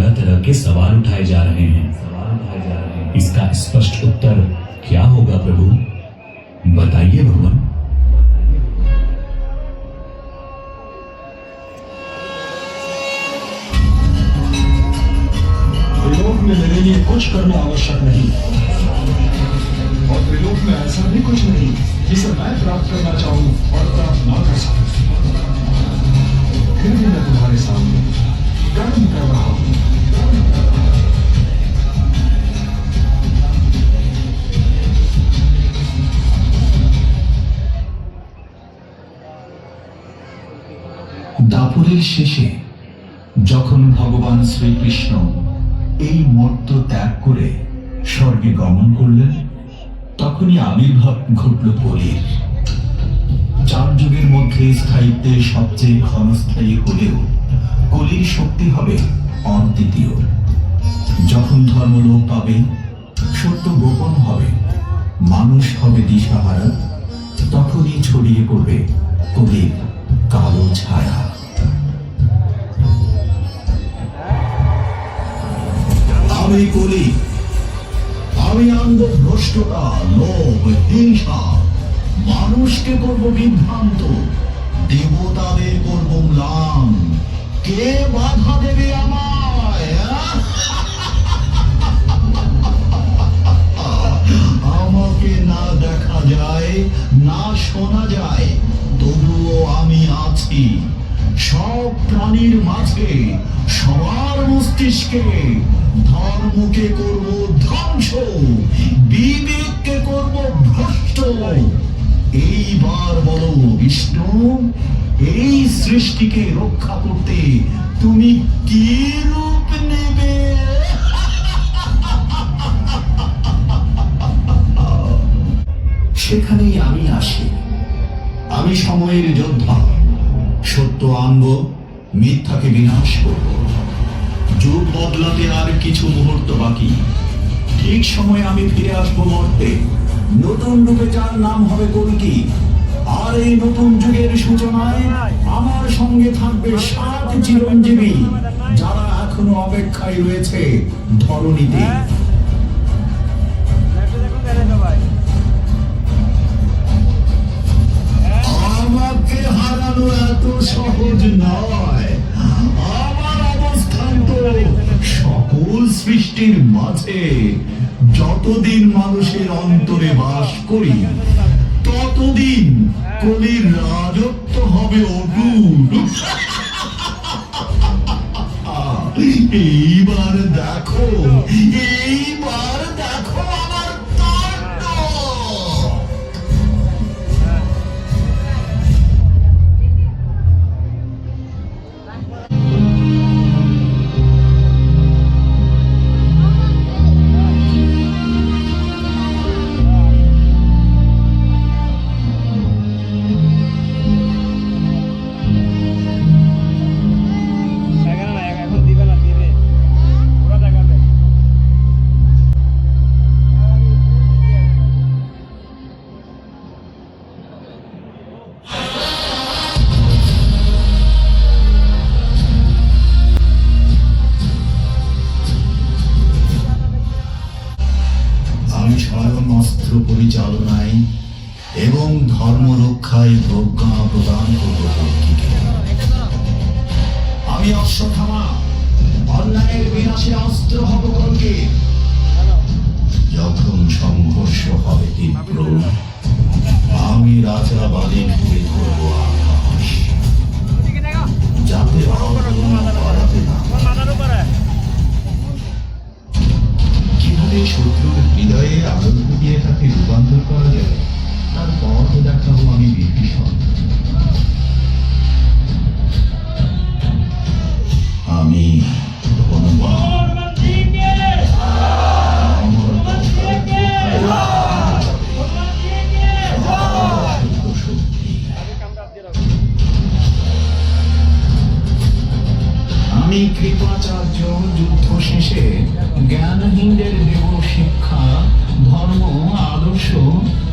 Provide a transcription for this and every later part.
तरह तरह के सवाल उठाए जा रहे हैं। इसका स्पष्ट उत्तर क्या होगा प्रभु? बताइए भगवान। त्रिलोक में मेरे लिए कुछ करना आवश्यक नहीं। और त्रिलोक में ऐसा भी कुछ नहीं जिसे मैं प्राप्त करना चाहूँ और प्राप्त ना कर सकूँ। फिर भी मैं तुम्हारे सामने कर्म कर रहा हूँ। দাপুরের শেষে যখন ভগবান শ্রীকৃষ্ণ এই মর্ত ত্যাগ করে স্বর্গে গমন করলেন, তখনই আবির্ভাব ঘটল কলির চার যুগের মধ্যে স্থায়িত্বের সবচেয়ে ক্ষণস্থায়ী হলেও কলির শক্তি হবে অদ্বিতীয়। যখন ধর্ম লোপ পাবে, সত্য গোপন হবে, মানুষ হবে দিশাহারা, তখনই ছড়িয়ে পড়বে কলির কালো ছায়া। আমি করি আমি আনব ভ্রষ্টতা, লোভ, হিংসা, মানুষকে করব বিভ্রান্ত, দেবতাদের করব ম্লান। কে বাধা দেবে আমায়? আমাকে না দেখা যায়, না শোনা যায়, তবুও আমি আছি। সব প্রাণীর মাঝে মস্তিষ্কে ধর্মকে করব ধ্বংস, বিবেককে করব ভ্রষ্ট। এইবার বলো বিষ্ণু, এই সৃষ্টিকে রক্ষা করতে তুমি কি রূপ নেবে? সেখানেই আমি আসি। আমি সময়ের যোদ্ধা। সত্য আনব, মিথ্যাকে বিনাশ করব। যুগ বদলাতে আর কিছু মুহূর্ত বাকি। ঠিক সময়ে আমি ফিরে আসব মর্তে। নতুন রূপে যার নাম হবে কলকি আর এই নতুন যুগের সূচনায় আমার সঙ্গে থাকবে সাত চিরঞ্জীবী, যারা এখনও অপেক্ষায় রয়েছে ধরণীতে। সকল সৃষ্টির মাঝে যতদিন মানুষের অন্তরে বাস করি, ততদিন কলির রাজত্ব হবে অটুট। এইবার দেখো এইবার দেখো আমার স্বয়ং পরিচালনায় এবং ধর্ম রক্ষায় প্রজ্ঞা প্রদান করব। আমি অশ্বথামা অন্যায়ের বিনাশে অস্ত্র হব কলকে যখন সংঘর্ষ হবে তীব্র, আমি রাজা বালি ঘুরে ধরবো আকাশ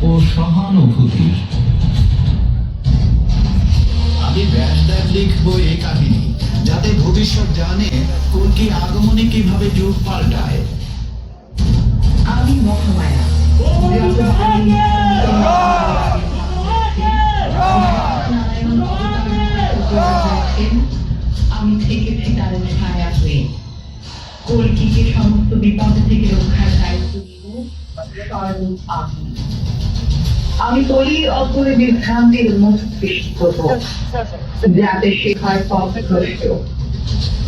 ও সহানুভূতির। আমি ব্যাসদেবদের লিখব এই কাহিনী যাতে ভবিষ্যৎ জানে কলকি আগমনে কীভাবে যুগ পাল্টায়। আমি মহামায়া। আমি থেকেছি তার ছায়া হয়ে কলকিকে সমস্ত বিপদ থেকে রক্ষার দায়িত্ব নিব। আমি। আমি কলির অপরে বিভ্রান্তির করব। যাতে সে হয় পথভ্রষ্ট।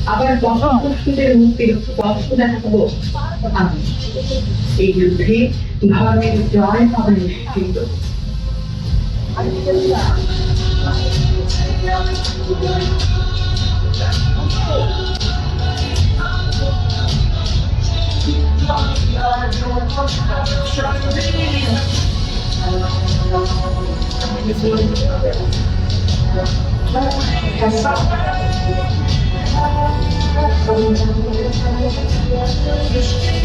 আবার পথভ্রষ্টদের মুক্তির পথ দেখাবো। আমি। এই যুদ্ধে ধর্মের জয় হবে নিশ্চিত। Thank you.